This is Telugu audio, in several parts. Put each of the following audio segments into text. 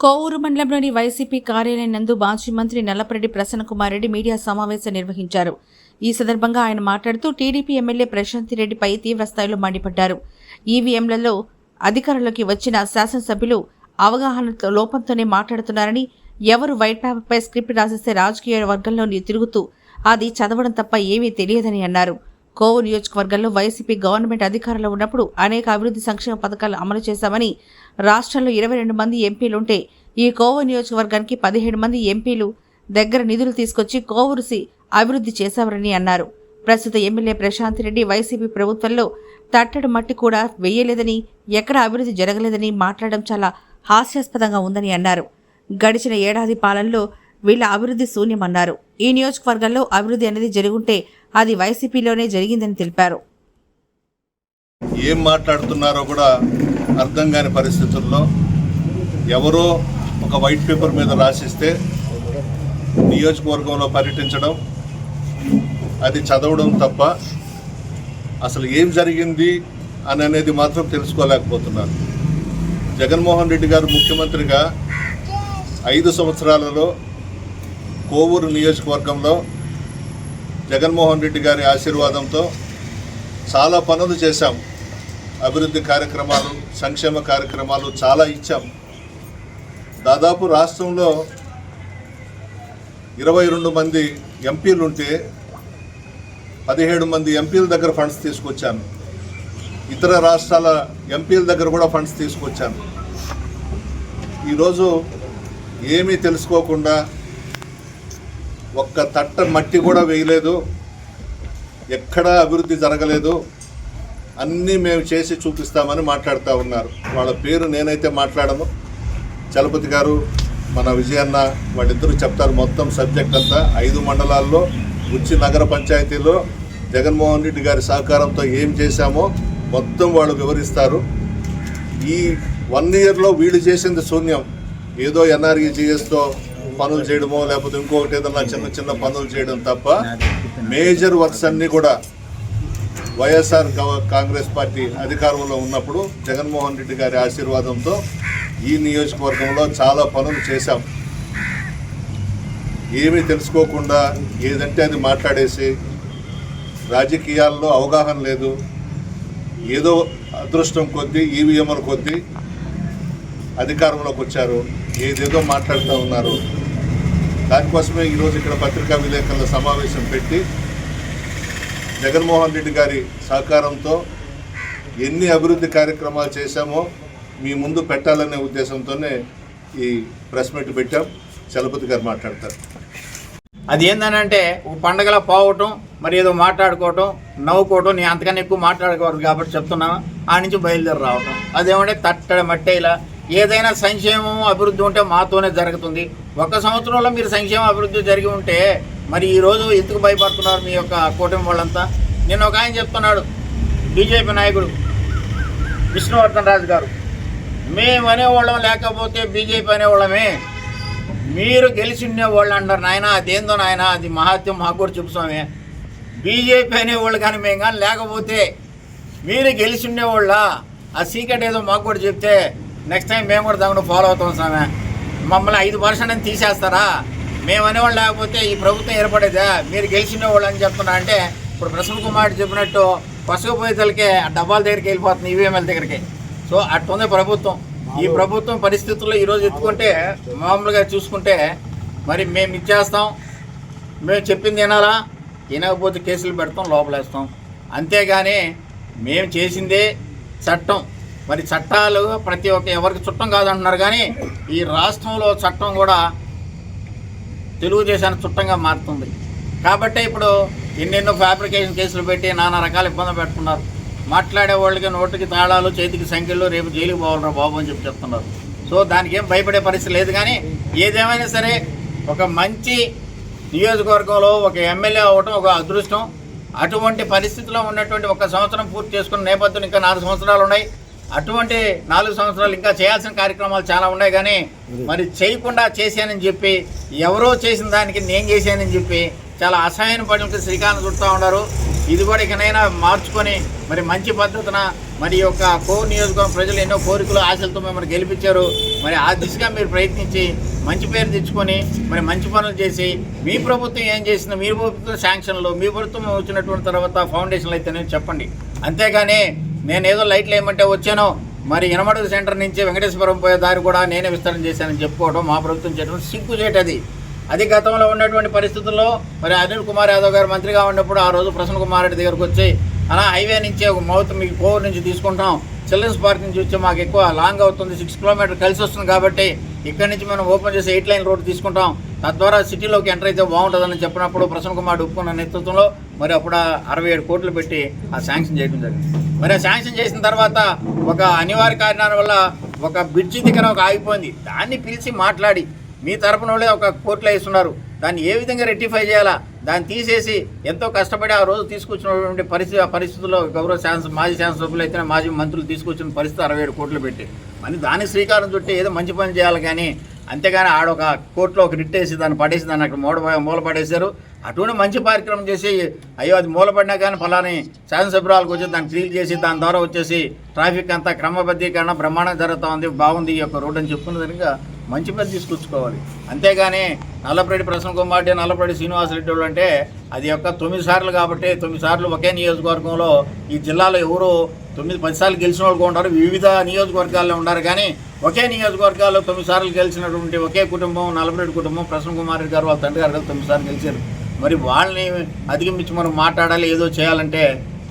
కోవూరు మండలంలోని వైసీపీ కార్యాలయం నందు మాజీ మంత్రి నల్లపరెడ్డి ప్రసన్నకుమార్ రెడ్డి మీడియా సమావేశం నిర్వహించారు. ఈ సందర్భంగా ఆయన మాట్లాడుతూ టీడీపీ ఎమ్మెల్యే ప్రశాంత్ రెడ్డిపై తీవ్రస్థాయిలో మండిపడ్డారు. ఈవీఎంలలో అధికారంలోకి వచ్చిన శాసనసభ్యులు అవగాహన లోపంతోనే మాట్లాడుతున్నారని ఎవరు వైట్ పేపర్పై స్క్రిప్ట్ రాసేస్తే రాజకీయ వర్గంలోని తిరుగుతూ అది చదవడం తప్ప ఏమీ తెలియదని అన్నారు. కోవు నియోజకవర్గంలో వైసీపీ గవర్నమెంట్ అధికారంలో ఉన్నప్పుడు అనేక అభివృద్ధి సంక్షేమ పథకాలు అమలు చేశామని రాష్ట్రంలో ఇరవై రెండు మంది ఎంపీలుంటే ఈ కోవు నియోజకవర్గానికి పదిహేడు మంది ఎంపీలు దగ్గర నిధులు తీసుకొచ్చి కోవూరుసి అభివృద్ధి చేశామని అన్నారు. ప్రస్తుత ఎమ్మెల్యే ప్రశాంత్ రెడ్డి వైసీపీ ప్రభుత్వంలో తట్టడు మట్టి కూడా వెయ్యలేదని ఎక్కడ అభివృద్ధి జరగలేదని మాట్లాడడం చాలా హాస్యాస్పదంగా ఉందని అన్నారు. గడిచిన ఏడాది పాలనలో వీళ్ళ అభివృద్ధి శూన్యమన్నారు. ఈ నియోజకవర్గంలో అభివృద్ధి అనేది జరుగుంటే అది వైసీపీలోనే జరిగిందని తెలిపారు. ఏం మాట్లాడుతున్నారో కూడా అర్థం కాని పరిస్థితుల్లో ఎవరో ఒక వైట్ పేపర్ మీద రాసిస్తే నియోజకవర్గంలో పర్యటించడం అది చదవడం తప్ప అసలు ఏం జరిగింది అని అనేది మాత్రం తెలుసుకోలేకపోతున్నారు. జగన్మోహన్ రెడ్డి గారు ముఖ్యమంత్రిగా ఐదు సంవత్సరాలలో కోవూరు నియోజకవర్గంలో జగన్మోహన్ రెడ్డి గారి ఆశీర్వాదంతో చాలా పనులు చేశాం. అభివృద్ధి కార్యక్రమాలు సంక్షేమ కార్యక్రమాలు చాలా ఇచ్చాం. దాదాపు రాష్ట్రంలో ఇరవై రెండు మంది ఎంపీలు ఉంటే పదిహేడు మంది ఎంపీల దగ్గర ఫండ్స్ తీసుకొచ్చాను. ఇతర రాష్ట్రాల ఎంపీల దగ్గర కూడా ఫండ్స్ తీసుకొచ్చాను. ఈరోజు ఏమీ తెలుసుకోకుండా ఒక్క తట్ట మట్టి కూడా వేయలేదు. ఎక్కడా అభివృద్ధి జరగలేదు. అన్నీ మేము చేసి చూపిస్తామని మాట్లాడుతూ ఉన్నారు. వాళ్ళ పేరు నేనైతే మాట్లాడను. చలపతి గారు మన విజయన్న వాళ్ళిద్దరూ చెప్తారు మొత్తం సబ్జెక్ట్ అంతా. ఐదు మండలాల్లో ఉచ్చి నగర పంచాయతీలో జగన్మోహన్ రెడ్డి గారి సహకారంతో ఏం చేశామో మొత్తం వాళ్ళు వివరిస్తారు. ఈ వన్ ఇయర్లో వీళ్ళు చేసింది శూన్యం. ఏదో ఎన్ఆర్ఈజిఎస్తో పనులు చేయడమో లేకపోతే ఇంకొకటి ఏదన్నా చిన్న చిన్న పనులు చేయడం తప్ప మేజర్ వర్క్స్ అన్నీ కూడా వైఎస్ఆర్ కాంగ్రెస్ పార్టీ అధికారంలో ఉన్నప్పుడు జగన్మోహన్ రెడ్డి గారి ఆశీర్వాదంతో ఈ నియోజకవర్గంలో చాలా పనులు చేశాం. ఏమీ తెలుసుకోకుండా ఏదంటే అది మాట్లాడేసి రాజకీయాల్లో అవగాహన లేదు. ఏదో అదృష్టం కొద్దీ ఈవీఎంల కొద్దీ అధికారంలోకి వచ్చారు. ఏదేదో మాట్లాడుతూ ఉన్నారు. దానికోసమే ఈరోజు ఇక్కడ పత్రికా విలేకరుల సమావేశం పెట్టి జగన్మోహన్ రెడ్డి గారి సహకారంతో ఎన్ని అభివృద్ధి కార్యక్రమాలు చేశామో మీ ముందు పెట్టాలనే ఉద్దేశంతోనే ఈ ప్రెస్ మీట్ పెట్టాం. చలపతి గారు మాట్లాడతారు. అది ఏందనంటే ఒక పోవటం మరి ఏదో మాట్లాడుకోవటం నవ్వుకోవటం నేను అంతకన్నా ఎక్కువ మాట్లాడుకోరు కాబట్టి చెప్తున్నాను. ఆ నుంచి బయలుదేరి రావటం. అదేమంటే తట్టడ మట్టేలా ఏదైనా సంక్షేమం అభివృద్ధి ఉంటే మాతోనే జరుగుతుంది. ఒక సంవత్సరంలో మీరు సంక్షేమ అభివృద్ధి జరిగి ఉంటే మరి ఈరోజు ఎందుకు భయపడుతున్నారు మీ యొక్క కూటమి వాళ్ళంతా? నిన్న ఒక ఆయన చెప్తున్నాడు బీజేపీ నాయకుడు విష్ణువర్ధన్ రాజు గారు. మేము అనేవాళ్ళం లేకపోతే బీజేపీ అనేవాళ్ళమే. మీరు గెలిచి ఉండేవాళ్ళు అంటారు నాయన అదేందో నాయన అది మహాత్యం మాకు కూడా చెప్పుసామే బీజేపీ అనేవాళ్ళు కానీ మేము కానీ లేకపోతే మీరు గెలిచి ఉండేవాళ్ళ? ఆ సీక్రెట్ ఏదో మాకు కూడా చెప్తే నెక్స్ట్ టైం మేము కూడా దాన్ని ఫాలో అవుతాం సామె మమ్మల్ని ఐదు పర్సెంట్ అని తీసేస్తారా? మేము అనేవాళ్ళు లేకపోతే ఈ ప్రభుత్వం ఏర్పడేదా? మీరు గెలిచిన వాళ్ళు అని చెప్తున్నా అంటే ఇప్పుడు ప్రసన్న కుమార్ చెప్పినట్టు పసుకపోయేతలకే ఆ డబ్బాల దగ్గరికి వెళ్ళిపోతుంది ఈవీఎంఎల్ దగ్గరికి. సో అట్టుంది ప్రభుత్వం. ఈ ప్రభుత్వం పరిస్థితుల్లో ఈరోజు ఎత్తుకుంటే మామూలుగా చూసుకుంటే మరి మేము ఇచ్చేస్తాం. మేము చెప్పింది వినాలా? వినకపోతే కేసులు పెడతాం లోపలేస్తాం. అంతేగాని మేము చేసిందే చట్టం. మరి చట్టాలు ప్రతి ఒక్క ఎవరికి చుట్టం కాదంటున్నారు కానీ ఈ రాష్ట్రంలో చట్టం కూడా తెలుగుదేశానికి చుట్టంగా మారుతుంది. కాబట్టి ఇప్పుడు ఎన్నెన్నో ఫ్యాబ్రికేషన్ కేసులు పెట్టి నానా రకాల ఇబ్బందులు పెట్టుకున్నారు మాట్లాడే వాళ్ళకి నోటికి తాళాలు చేతికి సంఖ్యలు రేపు జైలుకి పోవాలరా బాబు అని చెప్పి చెప్తున్నారు. సో దానికి ఏం భయపడే పరిస్థితి లేదు కానీ ఏదేమైనా సరే ఒక మంచి నియోజకవర్గంలో ఒక ఎమ్మెల్యే అవ్వటం ఒక అదృష్టం. అటువంటి పరిస్థితిలో ఉన్నటువంటి ఒక సంవత్సరం పూర్తి చేసుకున్న నేపథ్యం ఇంకా నాలుగు సంవత్సరాలు ఉన్నాయి. అటువంటి నాలుగు సంవత్సరాలు ఇంకా చేయాల్సిన కార్యక్రమాలు చాలా ఉన్నాయి కానీ మరి చేయకుండా చేశానని చెప్పి ఎవరో చేసిన దానికి నేను చేశానని చెప్పి చాలా అసహాయన పనులకు శ్రీకారం చుడుతూ ఉన్నారు. ఇది కూడా ఇకనైనా మార్చుకొని మరి మంచి పద్ధతిన మరి యొక్క కో నియోజకవర్గం ప్రజలు ఎన్నో కోరికలు ఆశలతో మిమ్మల్ని గెలిపించారు. మరి ఆ దిశగా మీరు ప్రయత్నించి మంచి పేరు తెచ్చుకొని మరి మంచి పనులు చేసి మీ ప్రభుత్వం ఏం చేసిందో మీ ప్రభుత్వం శాంక్షన్లు మీ ప్రభుత్వం వచ్చినటువంటి తర్వాత ఫౌండేషన్లు అయితేనే చెప్పండి. అంతేగాని నేనేదో లైట్లు వేయమంటే వచ్చాను. మరి ఇనమడుగు సెంటర్ నుంచి వెంకటేశ్వరం పోయే దారి కూడా నేనే విస్తరణ చేశానని చెప్పుకోవడం మా ప్రభుత్వం చేయడం సిగ్గు చేటది అది గతంలో ఉన్నటువంటి పరిస్థితుల్లో మరి అనిల్ కుమార్ యాదవ్ గారు మంత్రిగా ఉన్నప్పుడు ఆ రోజు ప్రసన్న కుమార్ రెడ్డి దగ్గరకు వచ్చి అలా హైవే నుంచి ఒక మౌత్ మీకు కోవూరు నుంచి తీసుకుంటాం. చిల్డ్రన్స్ పార్క్ నుంచి వచ్చి మాకు ఎక్కువ లాంగ్ అవుతుంది సిక్స్ కిలోమీటర్ కలిసి వస్తుంది కాబట్టి ఇక్కడ నుంచి మనం ఓపెన్ చేసి ఎయిట్ లైన్ రోడ్ తీసుకుంటాం. తద్వారా సిటీలోకి ఎంటర్ అయితే బాగుంటుందని చెప్పినప్పుడు ప్రసన్న కుమార్ ఒప్పుకున్న నేతృత్వంలో మరి అప్పుడు అరవై ఏడు కోట్లు పెట్టి ఆ శాంక్షన్ చేయడం జరిగింది. మరి ఆ శాంక్షన్ చేసిన తర్వాత ఒక అనివార్య కారణాల వల్ల ఒక బ్రిడ్జి దగ్గర ఒక ఆగిపోయింది. దాన్ని పిలిచి మాట్లాడి మీ తరపున వాళ్ళే ఒక కోర్టులో వేస్తున్నారు దాన్ని ఏ విధంగా రెక్టిఫై చేయాలా? దాన్ని తీసేసి ఎంతో కష్టపడి ఆ రోజు తీసుకొచ్చినటువంటి పరిస్థితి ఆ పరిస్థితుల్లో గౌరవ శాసన మాజీ శాసనసభ్యులు అయితే మాజీ మంత్రులు తీసుకొచ్చిన పరిస్థితి అరవై ఏడు కోట్లు పెట్టి. అని దానికి శ్రీకారం చుట్టి ఏదో మంచి పని చేయాలి కానీ అంతేగాని ఆడొక కోర్టులో ఒక రిట్ దాన్ని పడేసి దాన్ని అక్కడ మూల మూల పడేశారు అటువంటి మంచి కార్యక్రమం చేసి అయ్యో అది మూలపడినా కానీ ఫలాని శాసనసభ్యురాలకు వచ్చి దాన్ని క్లీన్ చేసి దాని ద్వారా వచ్చేసి ట్రాఫిక్ అంతా క్రమబద్ధీకరణ బ్రహ్మాండం జరుగుతూ ఉంది బాగుంది ఈ యొక్క రోడ్ అని చెప్పుకున్న దానిగా మంచి పేరు తీసుకొచ్చుకోవాలి. అంతేగాని నల్లపరెడ్డి ప్రసన్న కుమార్ నల్లపరెడ్డి శ్రీనివాసరెడ్డి వాళ్ళు అంటే అది యొక్క తొమ్మిది సార్లు కాబట్టి తొమ్మిది సార్లు ఒకే నియోజకవర్గంలో ఈ జిల్లాలో ఎవరు తొమ్మిది పది సార్లు గెలిచిన వాళ్ళు కూడా ఉంటారు. వివిధ నియోజకవర్గాల్లో ఉన్నారు కానీ ఒకే నియోజకవర్గాల్లో తొమ్మిది సార్లు గెలిచినటువంటి ఒకే కుటుంబం నల్లపరెడ్డి కుటుంబం ప్రసన్న కుమార్ రెడ్డి గారు వాళ్ళ తండ్రి గారు తొమ్మిది సార్లు గెలిచారు. మరి వాళ్ళని అధిగమించి మనం మాట్లాడాలి ఏదో చేయాలంటే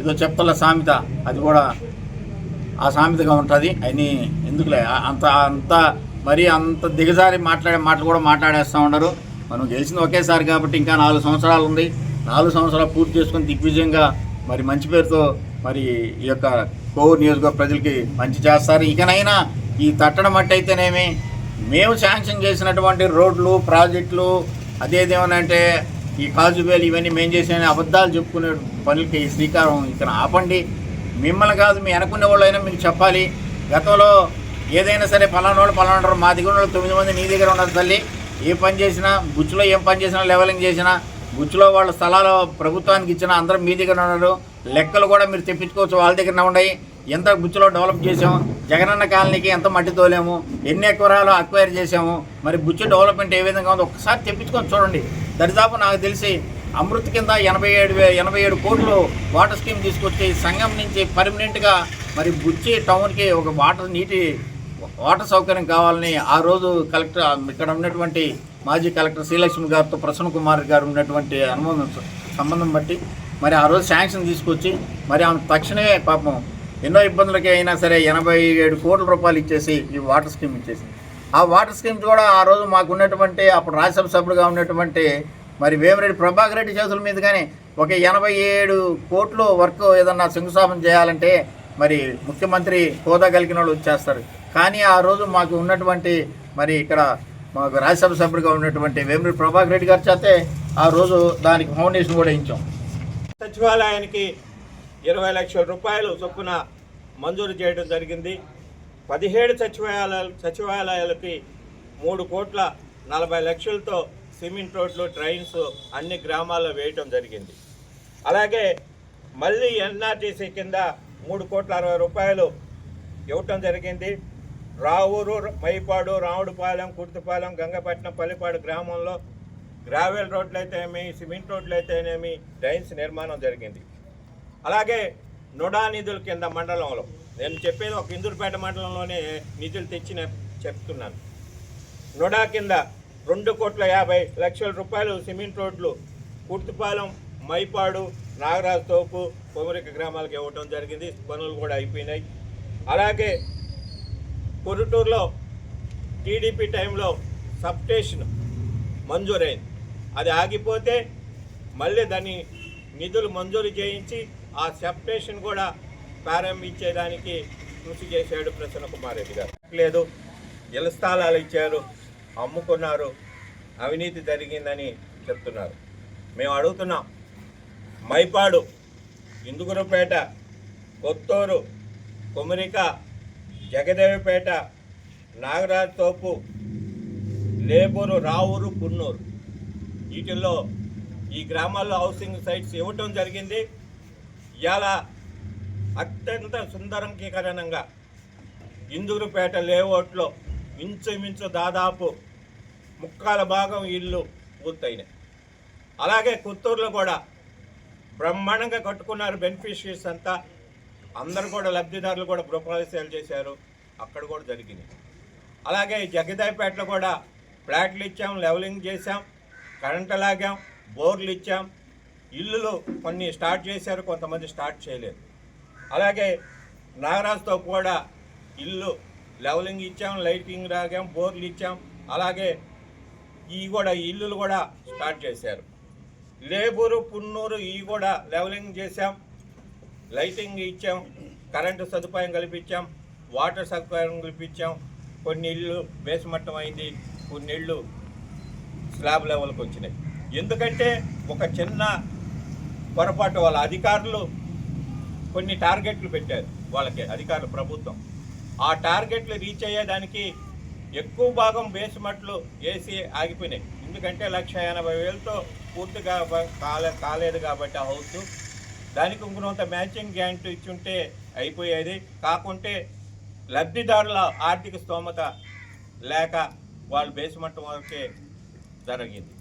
ఏదో చెప్తల సామెత అది కూడా ఆ సామెతగా ఉంటుంది. అని ఎందుకులే అంత అంత మరి అంత దిగజారి మాట్లాడే మాటలు కూడా మాట్లాడేస్తూ ఉండరు మనం గెలిచింది ఒకేసారి కాబట్టి ఇంకా నాలుగు సంవత్సరాలు ఉంది. నాలుగు సంవత్సరాలు పూర్తి చేసుకుని దిగ్విజయంగా మరి మంచి పేరుతో మరి ఈ యొక్క కోవూరు నియోజకవర్గ ప్రజలకి మంచి చేస్తారు. ఇకనైనా ఈ తట్టడం అట్టయితేనేమి మేము శాంక్షన్ చేసినటువంటి రోడ్లు ప్రాజెక్టులు అదేదేమనంటే ఈ కాజుబేలు ఇవన్నీ మేము చేసిన అబద్ధాలు చెప్పుకునే పనులకి శ్రీకారం ఇక్కడ ఆపండి. మిమ్మల్ని కాదు మీ అనుకునే వాళ్ళైనా మీకు చెప్పాలి. గతంలో ఏదైనా సరే పలానా వాళ్ళు పలానా వాళ్ళు మా దగ్గర ఉన్న వాళ్ళు తొమ్మిది మంది నీ దగ్గర ఉన్నారు తల్లి. ఏ పని చేసినా గుచ్చులో ఏం పని చేసినా లెవెలింగ్ చేసినా గుచ్చులో వాళ్ళ స్థలాలు ప్రభుత్వానికి ఇచ్చినా అందరం మీ దగ్గర ఉన్నారు. లెక్కలు కూడా మీరు తెప్పించుకోవచ్చు. వాళ్ళ దగ్గర ఉన్నాయి ఎంత బుచ్చులో డెవలప్ చేసాము జగనన్న కాలనీకి ఎంత మట్టి తోలేము ఎన్ని ఎకరాలు అక్వైర్ చేసాము మరి బుచ్చు డెవలప్మెంట్ ఏ విధంగా ఉందో ఒకసారి తెప్పించుకొని చూడండి. దరిదాపు నాకు తెలిసి అమృత్ కింద ఎనభై ఏడు వే- ఎనభై ఏడు కోట్లు వాటర్ స్కీమ్ తీసుకొచ్చి సంఘం నుంచి పర్మనెంట్గా మరి బుచ్చి టౌన్కి ఒక వాటర్ నీటి వాటర్ సౌకర్యం కావాలని ఆ రోజు కలెక్టర్ ఇక్కడ ఉన్నటువంటి మాజీ కలెక్టర్ శ్రీలక్ష్మి గారితో ప్రసన్న కుమార్ గారు ఉన్నటువంటి అనుభవం సంబంధం బట్టి మరి ఆ రోజు శాంక్షన్ తీసుకొచ్చి మరి ఆమె తక్షణమే పాపం ఎన్నో ఇబ్బందులకి అయినా సరే ఎనభై ఏడు కోట్ల రూపాయలు ఇచ్చేసి ఈ వాటర్ స్కీమ్ ఇచ్చేసి ఆ వాటర్ స్కీమ్స్ కూడా ఆ రోజు మాకు ఉన్నటువంటి అప్పుడు రాజ్యసభ సభ్యుడిగా ఉన్నటువంటి మరి వేమిరెడ్డి ప్రభాకర్ రెడ్డి చేతుల మీద కానీ ఒక ఎనభై ఏడు కోట్లు వర్క్ ఏదన్నా శంకుస్థాపన చేయాలంటే మరి ముఖ్యమంత్రి హోదా కలిగిన వాళ్ళు వచ్చేస్తారు. కానీ ఆ రోజు మాకు ఉన్నటువంటి మరి ఇక్కడ మాకు రాజ్యసభ సభ్యుడిగా ఉన్నటువంటి వేమిరెడ్డి ప్రభాకర్ రెడ్డి గారి చేతే ఆ రోజు దానికి ఫౌండేషన్ కూడా ఇచ్చాం సచివాలయానికి ఇరవై లక్షల రూపాయలు చొప్పున మంజూరు చేయడం జరిగింది. పదిహేడు సచివాలయాలు సచివాలయాలకి మూడు కోట్ల నలభై లక్షలతో సిమెంట్ రోడ్లు ట్రైన్స్ అన్ని గ్రామాల్లో వేయటం జరిగింది. అలాగే మళ్ళీ ఎన్ఆర్టీసీ కింద మూడు కోట్ల అరవై రూపాయలు ఇవ్వటం జరిగింది. రావూరు మైపాడు రావుడుపాలెం కుర్తిపాలెం గంగపట్నం పల్లిపాడు గ్రామంలో గ్రావెల్ రోడ్లు అయితేనేమి సిమెంట్ రోడ్లు అయితేనేమి డ్రైన్స్ నిర్మాణం జరిగింది. అలాగే నుడా నిధుల కింద మండలంలో నేను చెప్పేది ఒక ఇందూరుపేట మండలంలోనే నిధులు తెచ్చిన చెప్తున్నాను. నుడా కింద రెండు కోట్ల యాభై లక్షల రూపాయలు సిమెంట్ రోడ్లు కుర్తిపాలెం మైపాడు నాగరాజు తోపు కొమరిక గ్రామాలకు ఇవ్వటం జరిగింది. పనులు కూడా అయిపోయినాయి. అలాగే కొరుటూరులో టీడీపీ టైంలో సబ్ స్టేషన్ మంజూరైంది. అది ఆగిపోతే మళ్ళీ దాన్ని నిధులు మంజూరు చేయించి ఆ సెపరేషన్ కూడా ప్రారంభించేదానికి కృషి చేశాడు ప్రసన్న కుమార్ రెడ్డి గారు. లేదు ఇళ్ళ స్థలాలు ఇచ్చారు అమ్ముకున్నారు అవినీతి జరిగిందని చెప్తున్నారు. మేము అడుగుతున్నాం మైపాడు ఇందుగురుపేట కొత్తూరు కొమరిక జగదేవిపేట నాగరాజ్ తోపు లేబూరు రావూరు పున్నూరు. వీటిల్లో ఈ గ్రామాల్లో హౌసింగ్ సైట్స్ ఇవ్వటం జరిగింది. ఇవాళ అత్యంత సుందరంకీకరణంగా ఇందూరుపేట లేఅవుట్లో ఇంచుమించు దాదాపు ముక్కాల భాగం ఇల్లు పూర్తయినాయి. అలాగే కుత్తూరులో కూడా బ్రహ్మాండంగా కట్టుకున్నారు బెనిఫిషరీస్ అంతా. అందరు కూడా లబ్ధిదారులు కూడా గృహప్రవేశాలు చేశారు. అక్కడ కూడా జరిగింది. అలాగే జగదాయిపేటలో కూడా ఫ్లాట్లు ఇచ్చాం లెవలింగ్ చేశాం. కరెంట్ లాగాం బోర్లు ఇచ్చాం ఇల్లులు కొన్ని స్టార్ట్ చేశారు కొంతమంది స్టార్ట్ చేయలేదు. అలాగే నాగరాజుతో కూడా ఇల్లు లెవలింగ్ ఇచ్చాం లైటింగ్ లాగాం బోర్లు ఇచ్చాం అలాగే ఈ కూడా ఇల్లులు కూడా స్టార్ట్ చేశారు. లేబూరు పున్నూరు ఈ కూడా లెవలింగ్ చేశాం లైటింగ్ ఇచ్చాం కరెంటు సదుపాయం కల్పించాం వాటర్ సదుపాయం కల్పించాం. కొన్ని ఇళ్ళు బేస్మట్టం అయింది కొన్ని ఇళ్ళు స్లాబ్ లెవెల్కి వచ్చినాయి. ఎందుకంటే ఒక చిన్న పొరపాటు వాళ్ళ అధికారులు కొన్ని టార్గెట్లు పెట్టారు వాళ్ళకి అధికారులు ప్రభుత్వం. ఆ టార్గెట్లు రీచ్ అయ్యేదానికి ఎక్కువ భాగం బేస్మట్లు వేసి ఆగిపోయినాయి. ఎందుకంటే లక్ష ఎనభై వేలతో పూర్తిగా కాలే కాలేదు కాబట్టి ఆ హౌస్. దానికి ఇంకొంత మ్యాచింగ్ గ్యాంట్ ఇచ్చుంటే అయిపోయేది. కాకుంటే లబ్ధిదారుల ఆర్థిక స్తోమత లేక వాళ్ళు బేస్మట్టం వరకే జరిగింది